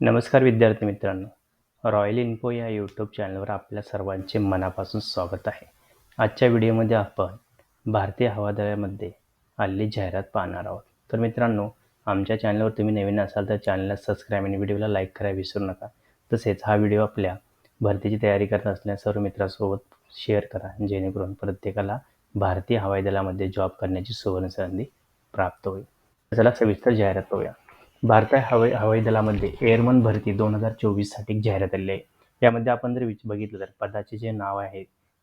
नमस्कार विद्यार्थी मित्रांनो. रॉयल इन्फो या यूट्यूब चॅनलवर आपल्या सर्वांचे मनापासून स्वागत आहे. आजच्या व्हिडिओमध्ये आपण भारतीय हवादळामध्ये आलेली जाहिरात पाहणार आहोत. तर मित्रांनो आमच्या चॅनलवर तुम्ही नवीन असाल तर चॅनलला सबस्क्राईब आणि व्हिडिओला लाईक करायला विसरू नका. तसेच हा व्हिडिओ आपल्या भरतीची तयारी करत असलेल्या सर्व मित्रांसोबत शेअर करा जेणेकरून प्रत्येकाला भारतीय हवाई दलामध्ये जॉब करण्याची सुवर्ण संधी प्राप्त होईल. चला सविस्तर जाहिरात पाहूया. भारतीय हवाई हवाई दलामध्ये एअरमन भरती दोन हजार चोवीससाठी जाहिरात आलेली आहे. यामध्ये आपण जर विच बघितलं तर पदाचे जे नाव आहे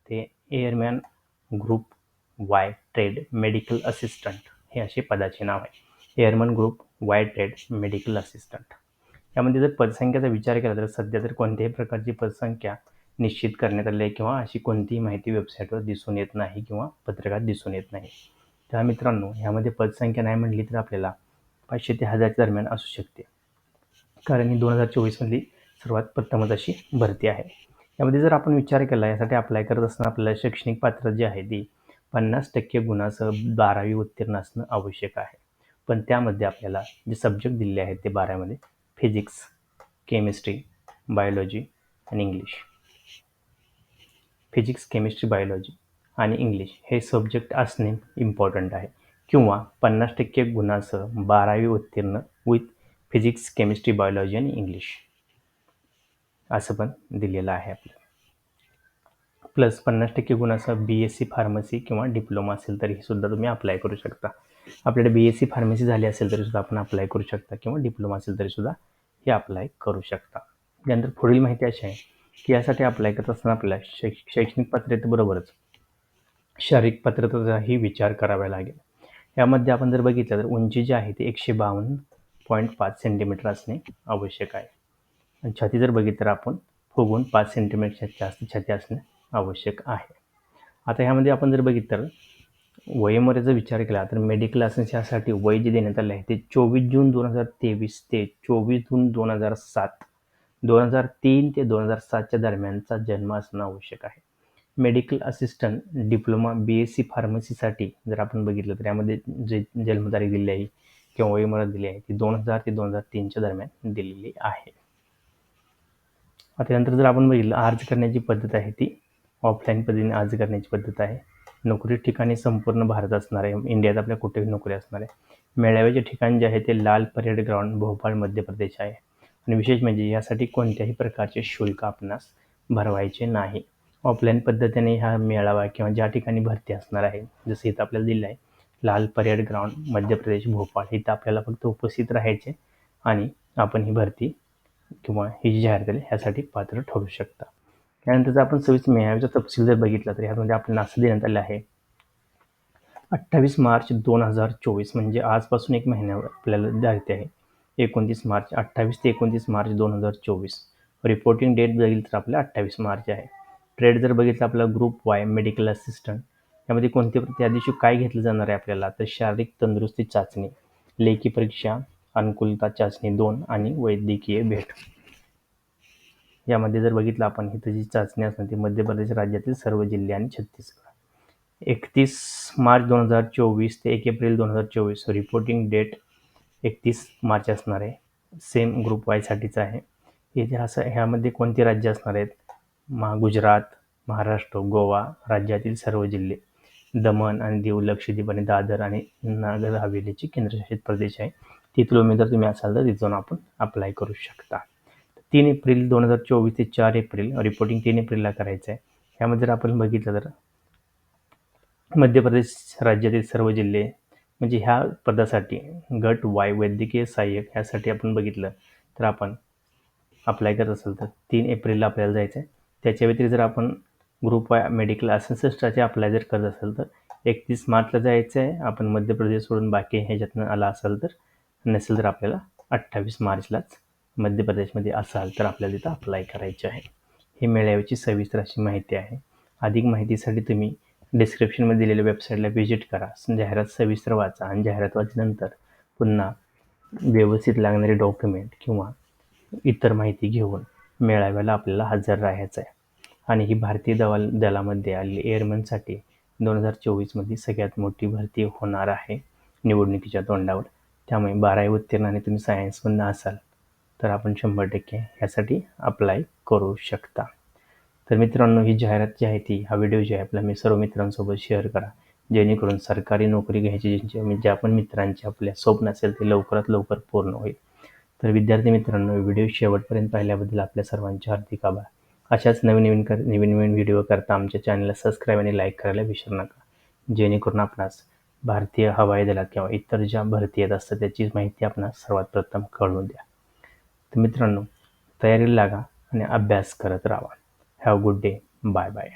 ते airman group Y trade medical assistant हे असे पदाचे नाव आहे. Airman group Y trade medical assistant. यामध्ये जर पदसंख्येचा विचार केला तर सध्या तर कोणत्याही प्रकारची पदसंख्या निश्चित करण्यात आली आहे किंवा अशी कोणतीही माहिती वेबसाईटवर दिसून येत नाही किंवा पत्रकात दिसून येत नाही. त्या मित्रांनो ह्यामध्ये पदसंख्या नाही म्हणली तर आपल्याला पाचशे ते हजारच्या दरम्यान असू शकते. कारण ही दोन हजार चोवीसमधली सर्वात प्रथमच अशी भरती आहे. यामध्ये जर आपण विचार केला यासाठी अप्लाय करत असताना आपल्याला शैक्षणिक पात्र जी आहे ती पन्नास टक्के गुणासह बारावी उत्तीर्ण असणं आवश्यक आहे. पण त्यामध्ये आपल्याला जे सब्जेक्ट दिलेले आहेत ते बारामध्ये फिजिक्स केमिस्ट्री बायोलॉजी आणि इंग्लिश फिजिक्स केमिस्ट्री बायोलॉजी आणि इंग्लिश हे सब्जेक्ट असणे इम्पॉर्टंट आहे. किंवा पन्नास टक्के गुणासह बारावी उत्तीर्ण विथ फिजिक्स केमिस्ट्री बायोलॉजी आणि इंग्लिश असं पण दिलेलं आहे आपलं. प्लस पन्नास टक्के गुणासह बी एस सी फार्मसी किंवा डिप्लोमा असेल तरी सुद्धा तुम्ही अप्लाय करू शकता. आपल्याकडे बी एस सी फार्मसी झाली असेल तरी सुद्धा आपण अप्लाय करू शकता किंवा डिप्लोमा असेल तरी सुद्धा हे अप्लाय करू शकता. त्यानंतर पुढील माहिती अशी आहे की यासाठी अप्लाय करत असताना आपल्याला शैक्षणिक पात्रतेबरोबरच शारीरिक पात्रतेचाही विचार करावा लागेल. यामध्ये आपण जर बघितलं तर उंची जी आहे ती एकशे बावन्न पॉईंट पाच सेंटीमीटर असणे आवश्यक आहे. आणि छाती जर बघितलं तर आपण फुगून पाच सेंटीमीटर जास्त छाती असणे आवश्यक आहे. आता ह्यामध्ये आपण जर बघितलं तर वयमध्ये जर विचार केला तर मेडिकल लायसन्स यासाठी वय जे देण्यात आलं आहे ते चोवीस जून दोन हजार तेवीस ते चोवीस जून दोन हजार सात दोन हजार तीन ते दोन हजार सातच्या दरम्यानचा जन्म असणं आवश्यक आहे. Medical assistant diploma B S C फार्मसीसाठी जर आपण बघितलं तर यामध्ये जे जन्मतारीख दिली आहे किंवा वयोमर्यादा दिली आहे ती दोन हजार ते दोन हजार तीनच्या दरम्यान दिलेली आहे. त्यानंतर जर आपण बघितलं अर्ज करण्याची पद्धत आहे ती. ऑफलाईन पद्धतीने अर्ज करण्याची पद्धत आहे. नोकरी ठिकाणी संपूर्ण भारत असणार आहे. इंडियात आपल्या कुठेही नोकरी असणार आहे. मेळाव्याचे ठिकाण जे आहे ते लाल परेड ग्राउंड भोपाळ मध्य प्रदेश आहे. आणि विशेष म्हणजे यासाठी कोणत्याही प्रकारचे शुल्क आपणास भरवायचे नाही. ऑफलाईन पद्धतीने हा मेळावा किंवा ज्या ठिकाणी भरती असणार आहे जसं इथं आपल्याला दिलं आहे लाल परेड ग्राउंड मध्य प्रदेश भोपाळ इथं आपल्याला फक्त उपस्थित राहायचे आणि आपण ही भरती किंवा ही जी जाहीर केली ह्यासाठी पात्र ठरू शकता. त्यानंतर जर आपण सव्वीस मेळाव्याचा तपशील जर बघितला तर ह्यामध्ये आपल्याला असं देण्यात आलं आहे. अठ्ठावीस मार्च दोन हजार चोवीस म्हणजे आजपासून एक महिन्यावर आपल्याला जायचे आहे. एकोणतीस मार्च अठ्ठावीस ते एकोणतीस मार्च दोन हजार चोवीस. रिपोर्टिंग डेट बघितलं तर आपल्या अठ्ठावीस मार्च आहे. ट्रेड जर बघितलं आपला ग्रुप वाय मेडिकल असिस्टंट यामध्ये कोणते त्या दिवशी काय घेतलं जाणार आहे आपल्याला? तर शारीरिक तंदुरुस्ती चाचणी लेखी परीक्षा अनुकूलता चाचणी दोन आणि वैद्यकीय भेट. यामध्ये जर बघितलं आपण ही जी चाचणी असणार ती मध्य प्रदेश राज्यातील सर्व जिल्हे आणि छत्तीसगड. एकतीस मार्च दोन हजार चोवीस ते एक एप्रिल दोन हजार चोवीस रिपोर्टिंग डेट एकतीस मार्च असणार आहे. सेम ग्रुप वायसाठीचं आहे. इतिहास ह्यामध्ये कोणती राज्य असणार आहेत? महा गुजरात महाराष्ट्र गोवा राज्यातील सर्व जिल्हे. दमण आणि दीव लक्षद्वीप आणि दादर आणि नागर हवेलीचे केंद्रशासित प्रदेश आहे. तिथले उमेदवार तुम्ही असाल तर तिथून आपण अप्लाय करू शकता. तीन एप्रिल दोन हजार चोवीस ते चार एप्रिल रिपोर्टिंग तीन एप्रिलला करायचं आहे. ह्यामध्ये जर आपण बघितलं तर मध्य प्रदेश राज्यातील सर्व जिल्हे म्हणजे ह्या पदासाठी गट वाय वैद्यकीय सहाय्यक ह्यासाठी आपण बघितलं तर आपण अप्लाय करत असेल तर तीन एप्रिलला आपल्याला जायचं आहे. त्याच्या व्यतिरिक्त जर आपण ग्रुप वाय मेडिकल असिस्टंटचे अप्लाय जर करत असेल तर एकतीस मार्चला जायचं आहे. आपण मध्य प्रदेश सोडून बाकी ह्याच्यातनं आला असाल तर नसेल तर आपल्याला अठ्ठावीस मार्चलाच मध्य प्रदेशमध्ये असाल तर आपल्याला तिथं अप्लाय करायचे आहे. हे मेळाव्याची सविस्तर अशी माहिती आहे. अधिक माहितीसाठी तुम्ही डिस्क्रिप्शनमध्ये दिलेल्या वेबसाईटला व्हिजिट करा. जाहिरात सविस्तर वाचा आणि जाहिरात वाचल्यानंतर पुन्हा व्यवस्थित लागणारे डॉक्युमेंट किंवा इतर माहिती घेऊन मेळाव्याला आपल्याला हजर राहायचं आहे. आणि ही भारतीय दवाल दलामध्ये आलेली एअरमनसाठी दोन हजार चोवीसमध्ये सगळ्यात मोठी भरती होणार आहे निवडणुकीच्या तोंडावर. त्यामुळे बारावी उत्तीर्णाने तुम्ही सायन्समधनं असाल तर आपण शंभर टक्के ह्यासाठी अप्लाय करू शकता. तर मित्रांनो ही जाहिरात जी आहे ती हा व्हिडिओ जी आहे आपला मी सर्व मित्रांसोबत शेअर करा. जेणेकरून सरकारी नोकरी घ्यायची ज्यांची ज्या पण मित्रांची आपल्या स्वप्न असेल ते लवकरात लवकर पूर्ण होईल. तर विद्यार्थी मित्रांनो व्हिडिओ शेवटपर्यंत पाहिल्याबद्दल आपल्या सर्वांचे हार्दिक आभार. अशाच नवीन नवीन कर नवीन नवीन व्हिडिओ करता आमच्या चॅनलला सबस्क्राईब आणि लाईक करायला विसरू नका. जेणेकरून आपणास भारतीय हवाई दलात किंवा इतर ज्या भरती येत असतात त्याची माहिती आपणास सर्वात प्रथम कळून द्या. तर मित्रांनो तयारीला लागा आणि अभ्यास करत राहा. Have good day bye bye